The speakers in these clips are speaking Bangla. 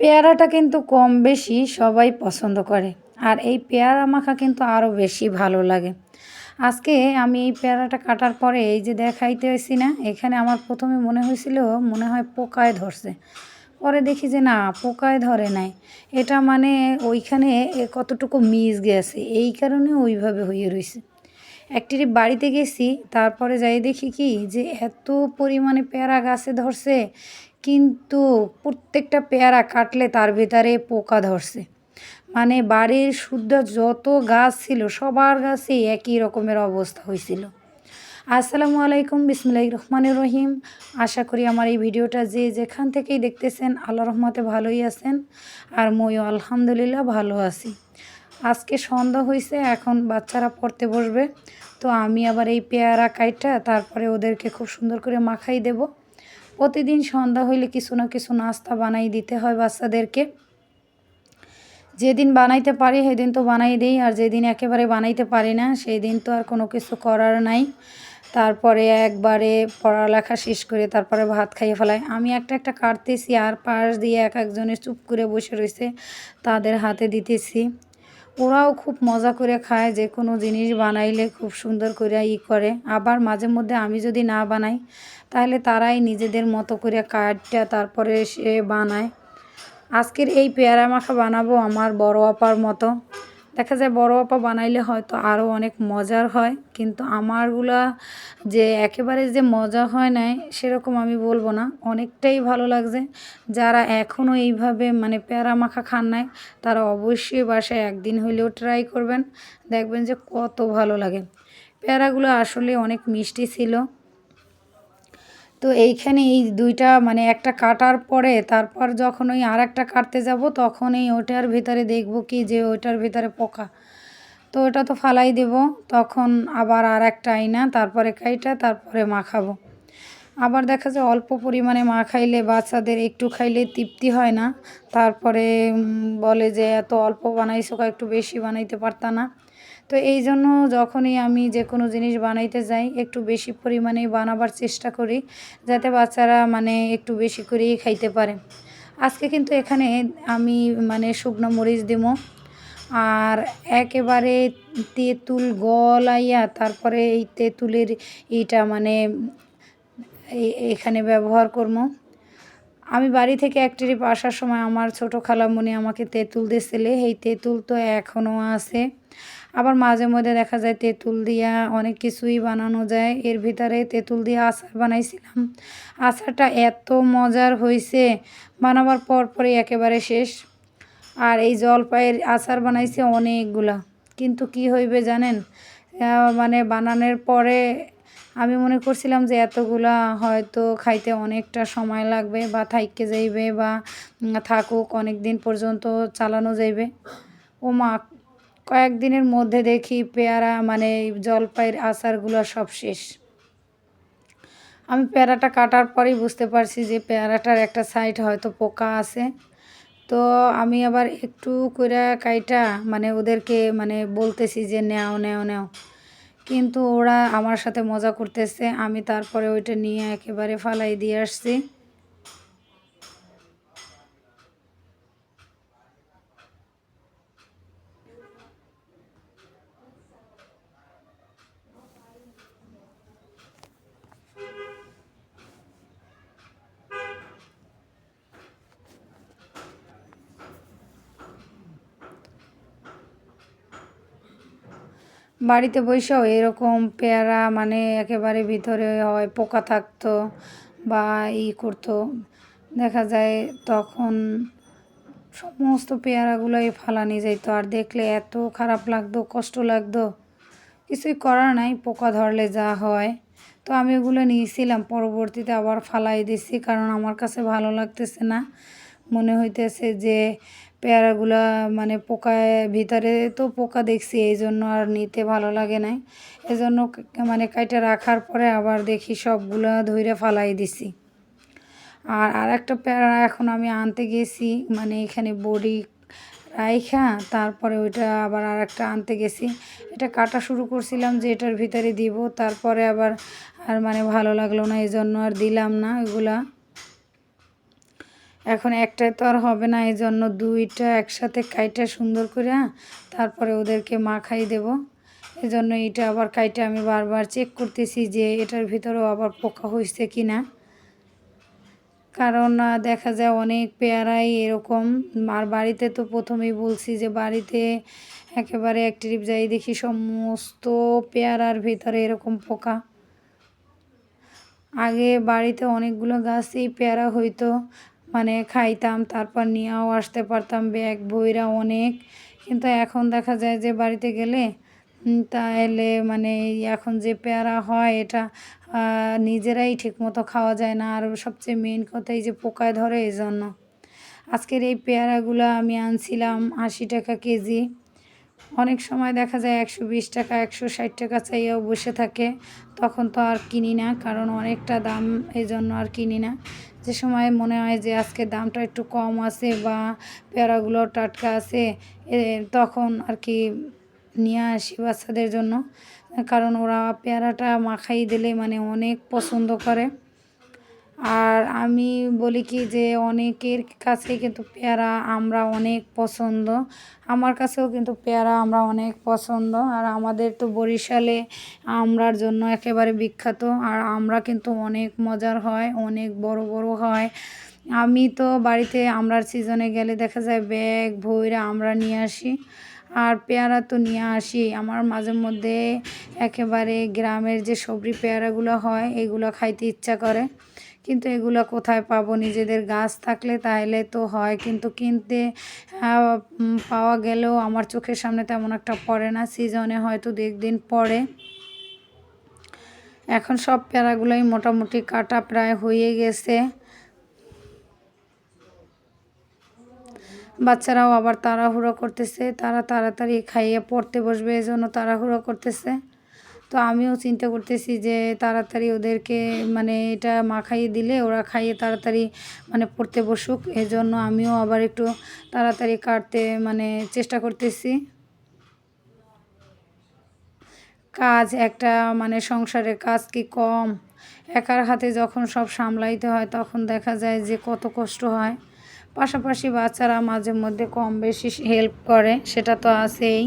পেয়ারাটা কিন্তু কম বেশি সবাই পছন্দ করে। আর এই পেয়ারা মাখা কিন্তু আরও বেশি ভালো লাগে। আজকে আমি এই পেয়ারাটা কাটার পরে এই যে দেখাইতে হয়েছি না, এখানে আমার প্রথমে মনে হয়েছিল মনে হয় পোকায় ধরছে। পরে দেখি যে না, পোকায় ধরে নাই। এটা মানে ওইখানে কতটুকু মিস গেছে, এই কারণে ওইভাবে হয়ে রয়েছে একটি বাড়িতে গেছি, তারপরে যাই দেখি কি যে এত পরিমাণে পেয়ারা গাছে ধরছে, কিন্তু প্রত্যেকটা পেয়ারা কাটলে তার ভিতরে পোকা ধরছে। মানে বাড়ির শুদ্ধ যত গাছ ছিল, সবার গাছে একই রকমের অবস্থা হয়েছিল। আসসালামু আলাইকুম বিসমুল্লাহ রহমানুর রহিম। আশা করি আমার এই ভিডিওটা যে যেখান থেকেই দেখতেছেন আল্লাহ রহমতে ভালোই আছেন আর ময়ও আলহামদুলিল্লাহ ভালো আছি। আজকে সন্ধ্যা হয়েছে এখন বাচ্চারা পড়তে বসবে। তো আমি আবার এই পেয়ারা কাইটা তারপরে ওদেরকে খুব সুন্দর করে মাখাই দেব। প্রতিদিন সন্ধ্যা হইলে কিছু না কিছু নাস্তা বানাই দিতে হয় বাচ্চাদেরকে। যেদিন বানাইতে পারি সেদিন তো বানাই দিই, আর যেদিন একেবারে বানাইতে পারি না সেই দিন তো আর কোনো কিছু করার নাই। তারপরে একবারে পড়ালেখা শেষ করে তারপরে ভাত খাইয়ে ফেলাই। আমি একটা একটা কাটতেছি, আর পাশ দিয়ে এক একজনের চুপ করে বসে রয়েছে, তাদের হাতে দিতেছি। ওরাও খুব মজা করে খায়, যে কোনো জিনিস বানাইলে খুব সুন্দর করে ই করে। আবার মাঝে মধ্যে আমি যদি না বানাই, তাহলে তারাই নিজেদের মতো করে কাঠটা তারপরে সে বানায়। আজকের এই পেয়ারা মাখা বানাবো আমার বড় আপার মতো। দেখা যায় বড় আপা বানাইলে হয়তো আরও অনেক মজার হয়, কিন্তু আমারগুলা যে একেবারে যে মজা হয় নাই সেরকম আমি বলব না। অনেকটাই ভালো লাগছে। যারা এখনও এইভাবে মানে প্যারা মাখা খান নাই, তারা অবশ্যই বাসায় একদিন হইলেও ট্রাই করবেন। দেখবেন যে কত ভালো লাগে। প্যারাগুলো আসলে অনেক মিষ্টি ছিল। তো এইখানে এই দুইটা মানে একটা কাটার পরে তারপর যখন ওই আর একটা কাটতে যাব তখন এই ওটার ভিতরে দেখব কি যে ওইটার ভিতরে পোকা। তো ওটা তো ফালাই দেব, তখন আবার আর একটা আইনা, তারপরে কাইটা, তারপরে মাখাবো। আবার দেখা যায় অল্প পরিমাণে মা খাইলে বাচ্চাদের একটু খাইলে তৃপ্তি হয় না। তারপরে বলে যে, এত অল্প বানাইছো, একটু বেশি বানাইতে পারতা না। তো এই জন্য যখনই আমি যে কোনো জিনিস বানাইতে যাই, একটু বেশি পরিমাণে বানাবার চেষ্টা করি, যাতে বাচ্চারা মানে একটু বেশি করেই খাইতে পারে। আজকে কিন্তু এখানে আমি মানে শুকনো মরিচ দিব, আর একেবারে তেঁতুল গলাইয়া তারপরে এই তেঁতুলের এইটা মানে এখানে ব্যবহার করব। আমি বাড়ি থেকে এক ট্রিপ আসার সময় আমার ছোটো খালামণি আমাকে তেঁতুল দিয়েছিলে, এই তেঁতুল তো এখনও আছে। আবার মাঝে মধ্যে দেখা যায় তেঁতুল দিয়া অনেক কিছুই বানানো যায়। এর ভিতরে তেঁতুল দিয়ে আচার বানাইছিলাম। আচারটা এত মজার হয়েছে বানাবার পর পরই একেবারে শেষ। আর এই জলপাইয়ের আচার বানাইছে অনেকগুলা। কিন্তু কি হইবে জানেন? মানে বানানোর পরে আমি মনে করছিলাম যে এতগুলা হয়তো খাইতে অনেকটা সময় লাগবে বা থাইকে যাইবে বা থাকুক অনেক দিন পর্যন্ত চালানো যাইবে। ও মা কয়েকদিনের মধ্যে দেখি পেয়ারা মানে জলপাইয়ের আচারগুলো সব শেষ। আমি পেয়ারাটা কাটার পরেই বুঝতে পারছি যে পেয়ারাটার একটা সাইড হয়তো পোকা আছে। তো আমি আবার একটু করে কাইটা মানে ওদেরকে মানে বলতেছি যে নেও নেও নেও। কিন্তু ওরা আমার সাথে মজা করতেছে, আমি তারপরে ওইটা নিয়ে একেবারে ফালাই দিয়ে আসছি। বাড়িতে বসেও এরকম পেয়ারা মানে একেবারে ভিতরে হয়, পোকা থাকতো বা ই করতো। দেখা যায় তখন সমস্ত পেয়ারাগুলোই ফালানি যাইতো। আর দেখলে এত খারাপ লাগতো, কষ্ট লাগতো। কিছুই করার নাই, পোকা ধরলে যা হয়। তো আমি ওগুলো নিয়েছিলাম, পরবর্তীতে আবার ফালাই দিছি, কারণ আমার কাছে ভালো লাগতেছে না। মনে হইতেছে যে পেয়ারাগুলা মানে পোকায়, ভিতরে তো পোকা দেখছি এই জন্য আর নিতে ভালো লাগে নাই। এজন্য মানে কাইটা রাখার পরে আবার দেখি সবগুলা ধইরে ফালাই দিছি। আর আর একটা পেয়ারা এখন আমি আনতে গেছি মানে এখানে বড়ি রাইখা, তারপরে ওইটা আবার আর একটা আনতে গেছি। এটা কাটা শুরু করছিলাম যে এটার ভিতরে দিব, তারপরে আবার আর মানে ভালো লাগল না এই জন্য আর দিলাম না ওইগুলা। এখন একটাই তো আর হবে না এই জন্য দুইটা একসাথে কাইটা সুন্দর করে তারপরে ওদেরকে মাখাই দেব। এই জন্য এটা আবার কাইটা আমি বারবার চেক করতেছি যে এটার ভিতরেও আবার পোকা হয়েছে কি না কারণ দেখা যায় অনেক পেয়ারাই এরকম, আর বাড়িতে তো প্রথমেই বলছি যে বাড়িতে একেবারে এক ট্রিপ যাই দেখি সমস্ত পেয়ারার ভিতরে এরকম পোকা। আগে বাড়িতে অনেকগুলো গাছই পেয়ারা হইতো মানে খাইতাম, তারপর নিয়েও আসতে পারতাম ব্যাগ বইরা অনেক। কিন্তু এখন দেখা যায় যে বাড়িতে গেলে তাহলে মানে এখন যে পেয়ারা হয় এটা নিজেরাই ঠিকমতো খাওয়া যায় না। আর সবচেয়ে মেন কথা এই যে পোকায় ধরে এই জন্য আজকের এই পেয়ারাগুলো আমি আনছিলাম আশি টাকা কেজি। অনেক সময় দেখা যায় একশো বিশ টাকা, একশো ষাট টাকা চাইয়াও বসে থাকে। তখন তো আর কিনি না, কারণ অনেকটা দাম এই জন্য আর কিনি না। যে সময় মনে হয় যে আজকে দামটা একটু কম আছে বা পেয়ারাগুলো টাটকা আছে তখন আর কি নিয়ে আসি বাচ্চাদের জন্য। কারণ ওরা পেয়ারাটা মাখাই দিলে মানে অনেক পছন্দ করে। আর আমি বলি কি যে অনেকের কাছে কিন্তু পেয়ারা আমরা অনেক পছন্দ। আমার কাছেও কিন্তু পেয়ারা আমরা অনেক পছন্দ। আর আমাদের তো বরিশালে আমরার জন্য একেবারে বিখ্যাত। আর আমরা কিন্তু অনেক মজার হয়, অনেক বড় বড় হয়। আমি তো বাড়িতে আমরার সিজনে গেলে দেখা যায় ব্যাগ ভইরা আমরা নিয়ে আসি। আর পেয়ারা তো নিয়ে আসি। আমার মাঝে মধ্যে একেবারে গ্রামের যে সবজি পেয়ারাগুলো হয়, এগুলো খাইতে ইচ্ছা করে। কিন্তু এগুলো কোথায় পাবো? নিজেদের গাছ থাকলে তাহলে তো হয়, কিন্তু কিনতে পাওয়া গেলেও আমার চোখের সামনে তেমন একটা পড়ে না। সিজনে হয়তো দু একদিন পড়ে। এখন সব প্যারাগুলোই মোটামুটি কাটা প্রায় হয়ে গেছে। বাচ্চারাও আবার তাড়াহুড়ো করতেছে, তারা তাড়াতাড়ি খাইয়ে পড়তে বসবে এই জন্য তাড়াহুড়ো করতেছে। তো আমিও চিন্তা করতেছি যে তাড়াতাড়ি ওদেরকে মানে এটা মাখাইয়ে দিলে ওরা খাইয়ে তাড়াতাড়ি মানে পড়তে বসুক। এই জন্য আমিও আবার একটু তাড়াতাড়ি কাটতে মানে চেষ্টা করতেছি। কাজ একটা মানে সংসারের কাজ কি কম? একার হাতে যখন সব সামলাইতে হয় তখন দেখা যায় যে কত কষ্ট হয়। পাশাপাশি বাচ্চারা মাঝে মধ্যে কম বেশি হেল্প করে, সেটা তো আছেই।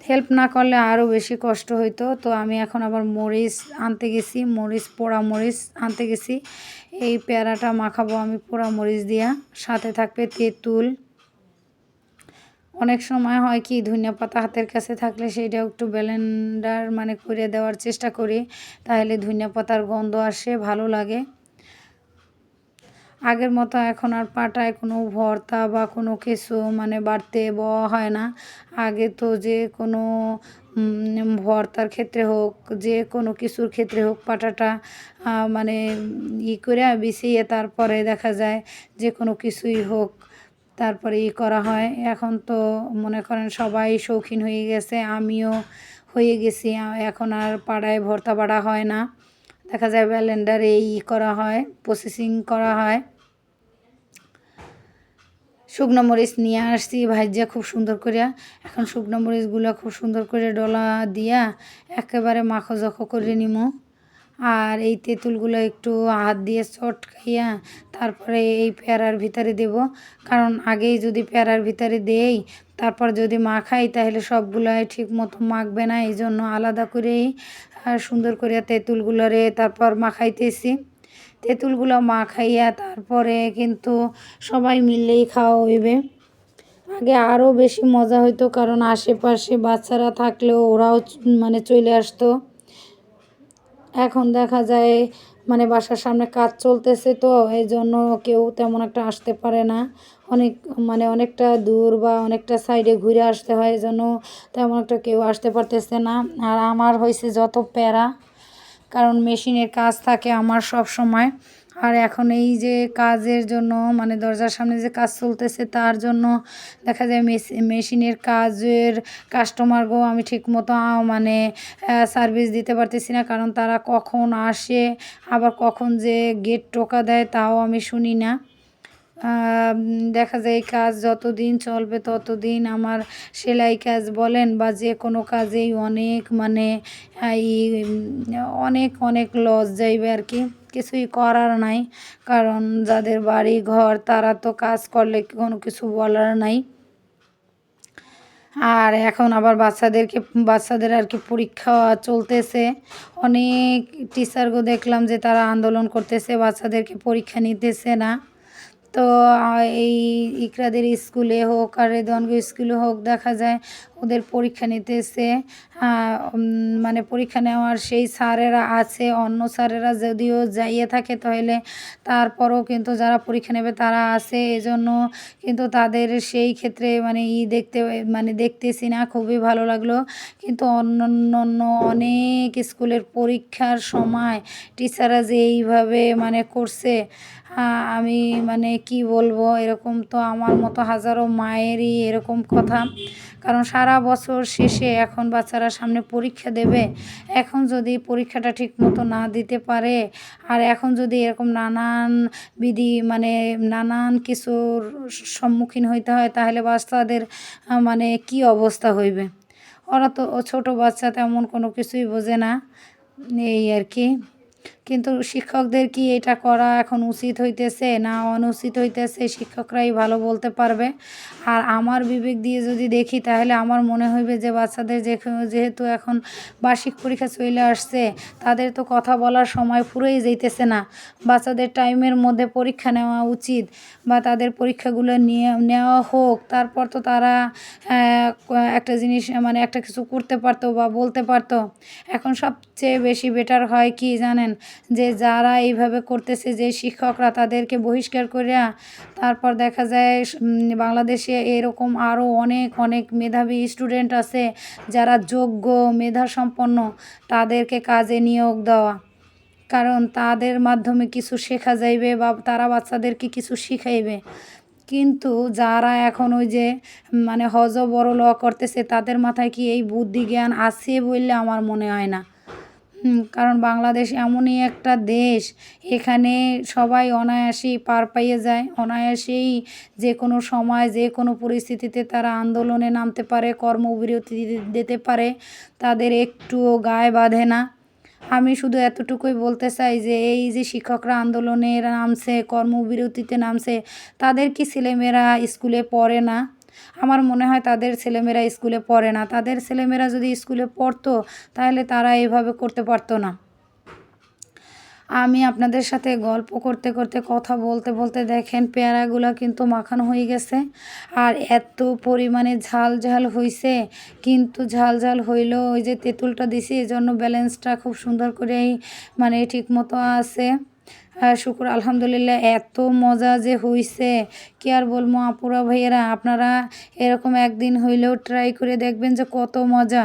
হেল্প না করলে আরও বেশি কষ্ট হইতো। তো আমি এখন আবার মরিচ আনতে গেছি, মরিচ, পোড়া মরিচ আনতে গেছি। এই পেয়ারাটা মাখাবো আমি পোড়া মরিচ দিয়া। সাথে থাকবে তেঁতুল। অনেক সময় হয় কি, ধনিয়া পাতা হাতের কাছে থাকলে সেইটাও একটু ব্লেন্ডার মানে করে দেওয়ার চেষ্টা করি, তাহলে ধনিয়া পাতার গন্ধ আসে, ভালো লাগে। আগের মতো এখন আর পাটায় কোনো ভর্তা বা কোনো কিছু মানে বাড়তে বওয়া হয় না। আগে তো যে কোনো ভর্তার ক্ষেত্রে হোক, যে কোনো কিছুর ক্ষেত্রে হোক পাটাটা মানে ই করে বিছিয়ে তারপরে দেখা যায় যে কোনো কিছুই হোক, তারপরে ই করা হয়। এখন তো মনে করেন সবাই শৌখিন হয়ে গেছে, আমিও হয়ে গেছি এখন আর পাড়ায় ভর্তা বাড়া হয় না। দেখা যায় ব্যালেন্ডারে ই করা হয় প্রসেসিং করা হয়। শুকনো মরিচ নিয়ে আসছি, ভাজ্যা খুব সুন্দর করিয়া। এখন শুকনো মরিচগুলো খুব সুন্দর করে ডলা দিয়া একেবারে মাখো জখো করে নিমো। আর এই তেঁতুলগুলো একটু হাত দিয়ে চটকাইয়া তারপরে এই পেয়ারার ভিতরে দেব। কারণ আগেই যদি পেয়ারার ভিতরে দেই, তারপর যদি মাখাই, তাহলে সবগুলাই ঠিক মতো মাখবে না। এই জন্য আলাদা করেই সুন্দর করিয়া করে তেঁতুলগুলোরে তারপর মাখাইতেছি তেঁতুলগুলো মাখাইয়া তারপরে কিন্তু সবাই মিলেই খাওয়া হইবে। আগে আরও বেশি মজা হইতো কারণ আশেপাশে বাচ্চারা থাকলেও ওরাও মানে চলে আসতো। এখন দেখা যায় মানে বাসার সামনে কাজ চলতেছে তো এই জন্য কেউ তেমন একটা আসতে পারে না। অনেক মানে অনেকটা দূর বা অনেকটা সাইডে ঘুরে আসতে হয় এই জন্য তেমন একটা কেউ আসতে পারতেছে না। আর আমার হয়েছে যত প্যারা, কারণ মেশিনের কাজ থাকে আমার সব সময়। আর এখন এই যে কাজের জন্য মানে দরজার সামনে যে কাজ চলতেছে, তার জন্য দেখা যায় মেশি- মেশিনের কাজের কাস্টমারকেও আমি ঠিকমতো মানে সার্ভিস দিতে পারতেছি না। কারণ তারা কখন আসে, আবার কখন যে গেট টোকা দেয়, তাও আমি শুনি না। দেখা যায় কাজ যতদিন চলবে ততদিন আমার সেলাই কাজ বলেন বা যে কোনো কাজেই অনেক মানে এই অনেক অনেক লস যাইবে আর কি। কিছুই করার নাই, কারণ যাদের বাড়ি, ঘর, তারা তো কাজ করলে কোনো কিছু বলার নাই। আর এখন আবার বাচ্চাদেরকে, বাচ্চাদের আর কি পরীক্ষা চলতেছে। অনেক টিচারগো দেখলাম যে তারা আন্দোলন করতেছে, বাচ্চাদেরকে পরীক্ষা নিতেছে না। তো এই ইকরাদের স্কুলে হোক আর রেদওয়ানগো স্কুলে হোক দেখা যায় ওদের পরীক্ষা নিতেছে। মানে পরীক্ষা নেওয়ার সেই স্যারেরা আছে, অন্য স্যারেরা যদিও যাইয়ে থাকে তাহলে তারপরও কিন্তু যারা পরীক্ষা নেবে তারা আছে। এজন্য কিন্তু তাদের সেই ক্ষেত্রে মানে ই দেখতে মানে দেখতেছি না, খুবই ভালো লাগল। কিন্তু অন্য অন্য অনেক স্কুলের পরীক্ষার সময় টিচাররা যে এইভাবে মানে করছে আমি মানে কি বলব? এরকম তো আমার মতো হাজারো মায়েরই এরকম কথা। কারণ সারা বছর শেষে এখন বাচ্চারা সামনে পরীক্ষা দেবে। এখন যদি পরীক্ষাটা ঠিক মতো না দিতে পারে, আর এখন যদি এরকম নানান বিধি মানে নানান কিছুর সম্মুখীন হইতে হয়, তাহলে বাচ্চাদের মানে কি অবস্থা হইবে? ওরা তো ছোটো বাচ্চা, তেমন কোনো কিছুই বোঝে না। এই আর কি। কিন্তু শিক্ষকদের কি এটা করা এখন উচিত হইতেছে না অনুচিত হইতেছে? শিক্ষকরাই ভালো বলতে পারবে। আর আমার বিবেক দিয়ে যদি দেখি, তাহলে আমার মনে হইবে যে বাচ্চাদের যেহেতু এখন বার্ষিক পরীক্ষা চলে আসছে, তাদের তো কথা বলার সময় পুরোই যাইতেছে না। বাচ্চাদের টাইমের মধ্যে পরীক্ষা নেওয়া উচিত বা তাদের পরীক্ষাগুলো নিয়ে, নেওয়া হোক। তারপর তো তারা একটা জিনিস মানে একটা কিছু করতে পারতো বা বলতে পারতো। এখন সবচেয়ে বেশি বেটার হয় কি জানেন? যে যারা এইভাবে করতেছে যে শিক্ষকরা তাদেরকে বহিষ্কার করিয়া তারপর দেখা যায় বাংলাদেশে এরকম আরও অনেক অনেক মেধাবী স্টুডেন্ট আছে যারা যোগ্য মেধা সম্পন্ন তাদেরকে কাজে নিয়োগ দেওয়া। কারণ তাদের মাধ্যমে কিছু শেখা যাইবে বা তারা বাচ্চাদেরকে কিছু শিখাইবে। কিন্তু যারা এখন ওই যে মানে হজ বড় ল করতেছে তাদের মাথায় কি এই বুদ্ধি জ্ঞান আছে বললে আমার মনে হয় না। কারণ বাংলাদেশ এমনই একটা দেশ, এখানে সবাই অনায়াসেই পার পাইয়ে যায়, অনায়াসেই যে কোনো সময়, যে কোনো পরিস্থিতিতে তারা আন্দোলনে নামতে পারে কর্মবিরতি দিতে পারে, তাদের একটুও গায়ে বাঁধে না। আমি শুধু এতটুকুই বলতে চাই যে, এই যে শিক্ষকরা আন্দোলনে নামছে কর্মবিরতিতে নামছে, তাদের কি ছেলেমেয়েরা স্কুলে পড়ে না? আমার মনে হয় তাদের ছেলেমেয়েরা স্কুলে পড়ে না। তাদের ছেলেমেয়েরা যদি স্কুলে পড়তো, তাহলে তারা এভাবে করতে পারতো না। আমি আপনাদের সাথে গল্প করতে করতে, কথা বলতে বলতে দেখেন, পেয়ারাগুলো কিন্তু মাখানো হয়ে গেছে। আর এত পরিমাণে ঝাল ঝাল হয়েছে কিন্তু ঝাল ঝাল হইলেও ওই যে তেঁতুলটা দিছি এই জন্য ব্যালেন্সটা খুব সুন্দর করেই মানে ঠিক মতো আছে। শুকুর, আলহামদুলিল্লাহ, এত মজা যে হইছে, কি আর বলব আপুরা ভাইয়েরা, আপনারা এরকম একদিন হইলেও ট্রাই করে দেখবেন যে কত মজা।